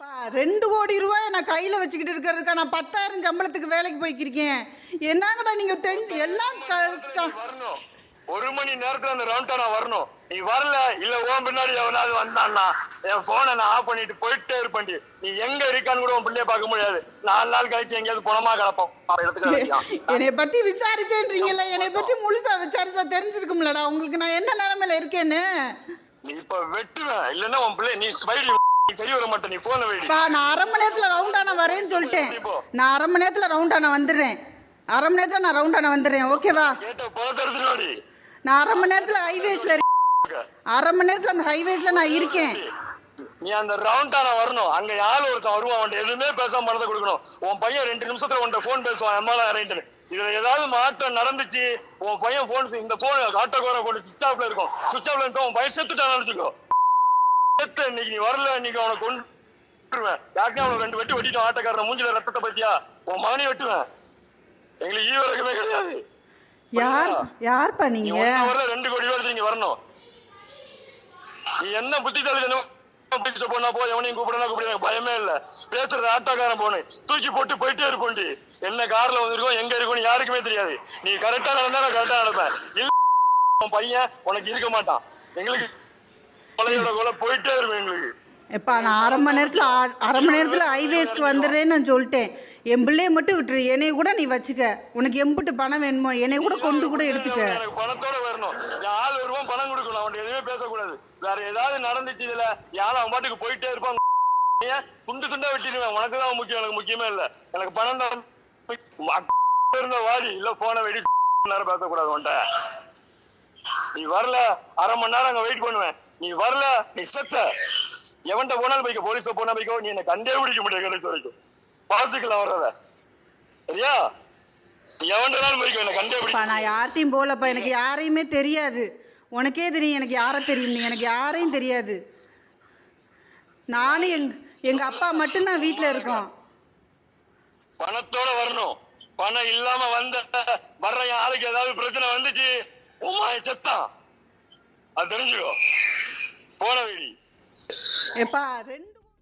எப்பா ரெண்டு கோடி ரூபாய் நான் கையில் வச்சுக்கிட்டு இருக்கிறதுக்கா நான் பத்தாயிரம் சம்பளத்துக்கு வேலைக்கு போய்க்கிருக்கேன். என்னங்கடா நீங்கள் தெரிஞ்சு எல்லாம் வரணும். ஒரு மணி நேரத்துல அந்த ரவுண்டா நான் வரணும். நீ வரல இல்ல உன் பின்னாடி எவனாவது வந்தான்னா என் போனை நான் ஆஃப் பண்ணிட்டு போயிட்டே இருப்பேன்டி. நீ எங்க இருக்கான்னு கூட உன் பிள்ளைய பார்க்க முடியாது. நாலு நாள் கழிச்சு எங்கேயாவது குணமா கிடப்போம். என்னை பற்றி விசாரிச்சேன்றீங்கல்ல என்னை பற்றி முழுசா விசாரிச்சா தெரிஞ்சிருக்கும்லடா. உங்களுக்கு நான் என்ன நிலமையில இருக்கேன்னு? நீ இப்ப வெட்டுவேன். இல்லன்னா உன் பிள்ளை நீ நீ சரி வர மாட்டே நீ போன வைடி. நான் அரை மணி நேரத்தில் ரவுண்டான வரேன்னு சொல்லிட்டேன். நான் அரை மணி நேரத்தில் ரவுண்டான வந்துடுறேன். அரை மணி நேரத்தில் நான் ரவுண்டான வந்துடுறேன். ஓகேவா நான் அரை மணி நேரத்தில் ஹைவேஸில் அரை மணி நேரத்தில் அந்த ஹைவேஸில் நான் இருக்கேன். நீ அந்த ரவுண்டான வரணும். அங்க யாரு ஒருத்தன் வருவான் அவன் எதுவுமே பேசாம பணத்தை கொடுக்கணும். உன் பையன் ரெண்டு நிமிஷத்துல உன்ட்ட போன் பேசுவான் எம்மால இறங்கிட்டு இதுல ஏதாவது மாற்றம் நடந்துச்சு உன் பையன் போன் இந்த போன் ஆட்டோக்கார போன் சுவிச் ஆஃப்ல இருக்கும். சுவிச் ஆஃப்ல இருக்கும் உன் பையன் செத்துட்டான் நினைச்சுக்கோ. இன்னைக்கு நீ வரல இன்னைக்கு அவனை கொண்டுருவேன் யாருக்கும் அவனுக்கு ரெண்டு வெட்டி வெட்டிட்டான் ஆட்டோக்காரன் மூஞ்சில ரத்தத்தை பத்தியா? உன் மகனையும் வெட்டுவேன். எங்களுக்கு ஈவரகமே கிடையாது. யார் நீங்கள் ஒன் ஹவர்ல ரெண்டு கோடி ரூபாய் நீங்க வரணும். நீ என்ன புத்திசாலி என்ன பிடிச்ச போனா போ எவனையும் கூப்பிடனா கூப்பிட எனக்கு பயமே இல்ல. பேசுறது ஆட்டோக்காரன் போனு. தூக்கி போட்டு போயிட்டே இருப்போண்டி என்ன கார்ல வந்திருக்கோம் எங்க இருக்கோம் யாருக்குமே தெரியாது. நீ கரெக்டா நடந்தா நான் கரெக்டா நடப்பேன் இல்ல பையன் உனக்கு இருக்க மாட்டான். எங்களுக்கு கொலையோட கொலை போயிட்டே இருக்கும் எங்களுக்கு. எப்பா நான் அரை மணி நேரத்தில் அரை மணி நேரத்தில் ஹைவேஸ்க்கு வந்துடுறேன்னு நான் சொல்லிட்டேன். என் பிள்ளைய மட்டும் விட்டுரு என்னைய கூட நீ வச்சுக்க. உனக்கு எம்பிட்டு பணம் வேணுமோ என்னைய கூட கொண்டு கூட எடுத்துக்க. எனக்கு பணத்தோட வரணும். ஆள் வருவான் பணம் கொடுக்கணும் அவன்கிட்ட எதுவுமே பேசக்கூடாது. வேற ஏதாவது நடந்துச்சு இதுல யாரும் அவன் பாட்டுக்கு போயிட்டே இருப்பான் துண்டு துண்டா வெட்டிடுவேன். உனக்கு தான் முக்கியம் எனக்கு முக்கியமே இல்ல. எனக்கு பணம் தான். இருந்த வாடி இல்ல போனை வெடி நேரம் பேசக்கூடாது உன்ட்ட நீ வரல அரை மணி நேரம் அங்க வெயிட் பண்ணுவேன். நீ வரல நீ செத்த. எவன்கிட்ட போனாலும் போய்க்கோ போலீஸ்ல போனா போய்க்கோ நீ என்ன கண்டே பிடிக்க முடியாது கடைசி வரைக்கும். பாத்துக்கலாம் வர்றத. சரியா? நீ எவன்டாலும் போய்க்கோ என்ன கண்டே பிடிக்க நான் யார்கிட்டையும் போகலப்பா எனக்கு யாரையுமே தெரியாது. உனக்கே தெரியும் எனக்கு யாரை தெரியும்னு எனக்கு யாரையும் தெரியாது. நானும் எங் எங்கள் அப்பா மட்டும்தான் வீட்டில் இருக்கோம். பணத்தோட வரணும். பணம் இல்லாம வந்த வர்ற ஆளுக்கு ஏதாவது பிரச்சனை வந்துச்சு உமா செத்தான். அது தெரிஞ்சுக்கோ. போன வீடி எப்பா ரெண்டு